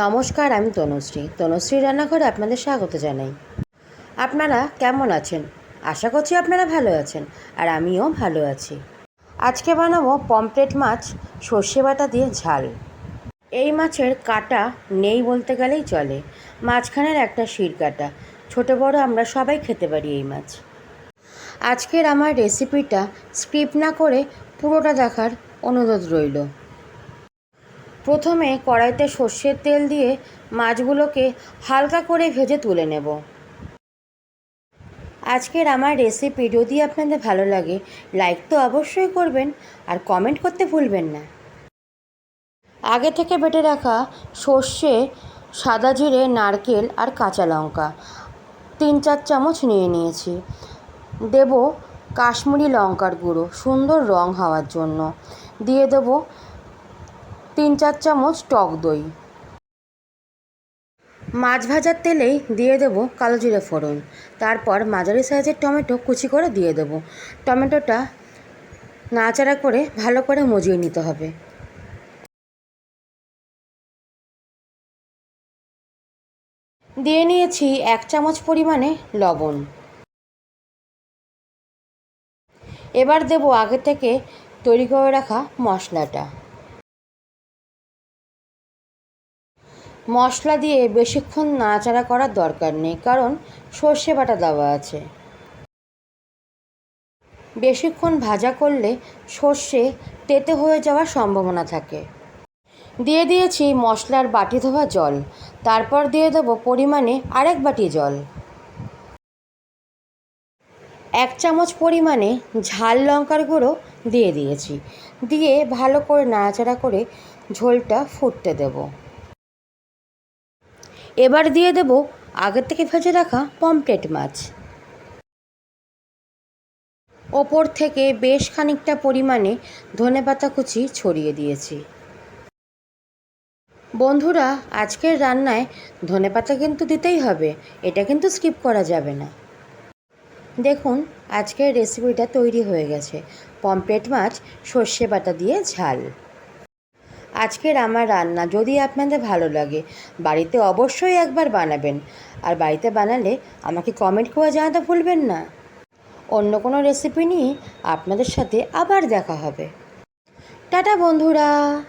নমস্কার, আমি তনুশ্রী। তনুশ্রী রান্নাঘরে আপনাদের স্বাগত জানাই। আপনারা কেমন আছেন? আশা করছি আপনারা ভালো আছেন, আর আমিও ভালো আছি। আজকে বানাবো পমপ্লেট মাছ, সর্ষে বাটা দিয়ে ঝাল। এই মাছের কাটা নেই বলতে গেলেই চলে। মাঝখানের একটা শির কাটা। ছোটো বড় আমরা সবাই খেতে পারি এই মাছ। আজকের আমার রেসিপিটা স্ক্রিপ্ট না করে পুরোটা দেখার অনুরোধ রইল। প্রথমে কড়াইতে সর্ষের তেল দিয়ে মাছগুলোকে হালকা করে ভেজে তুলে নেব। আজকের আমার রেসিপি যদি আপনাদের ভালো লাগে লাইক তো অবশ্যই করবেন আর কমেন্ট করতে ভুলবেন না। আগে থেকে বেটে রাখা সর্ষে, সাদা জিরে, নারকেল আর কাঁচা লঙ্কা তিন চার চামচ নিয়ে নিয়েছি। দেব কাশ্মীরি লঙ্কার গুঁড়ো, সুন্দর রং হওয়ার জন্য। দিয়ে দেবো তিন চার চামচ টক দই। মাছ ভাজার তেলেই দিয়ে দেবো কালো জিরে ফোড়ন। তারপর মাঝারি সাইজের টমেটো কুচি করে দিয়ে দেবো। টমেটোটা নাড়াচাড়া করে ভালো করে মজিয়ে নিতে হবে। দিয়ে নিয়েছি এক চামচ পরিমাণে লবণ। এবার দেবো আগে থেকে তৈরি করে রাখা মশলাটা। মশলা দিয়ে বেশিক্ষণ নাড়াচাড়া করার দরকার নেই, কারণ সর্ষে বাটা দেওয়া আছে। বেশিক্ষণ ভাজা করলে সর্ষে তেতে হয়ে যাওয়ার সম্ভাবনা থাকে। দিয়ে দিয়েছি মশলার বাটি ধোয়া জল। তারপর দিয়ে দেবো পরিমাণে আরেক বাটি জল। এক চামচ পরিমাণে ঝাল লঙ্কার গুঁড়ো দিয়ে দিয়েছি। দিয়ে ভালো করে নাড়াচাড়া করে ঝোলটা ফুটতে দেবো। এবার দিয়ে দেব আগের থেকে ভেজে রাখা পমপ্লেট মাছ। ওপর থেকে বেশ খানিকটা পরিমাণে ধনেপাতা কুচি ছড়িয়ে দিয়েছি। বন্ধুরা, আজকের রান্নায় ধনেপাতা কিন্তু দিতেই হবে, এটা কিন্তু স্কিপ করা যাবে না। দেখুন, আজকের রেসিপিটা তৈরি হয়ে গেছে। পমপ্লেট মাছ সর্ষে বাটা দিয়ে ঝাল। আজকের আমার রান্না যদি আপনাদের ভালো লাগে, বাড়িতে অবশ্যই একবার বানাবেন। আর বাড়িতে বানালে আমাকে কমেন্ট করে জানাতে ভুলবেন না। অন্য কোনো রেসিপি নিয়ে আপনাদের সাথে আবার দেখা হবে। টাটা বন্ধুরা!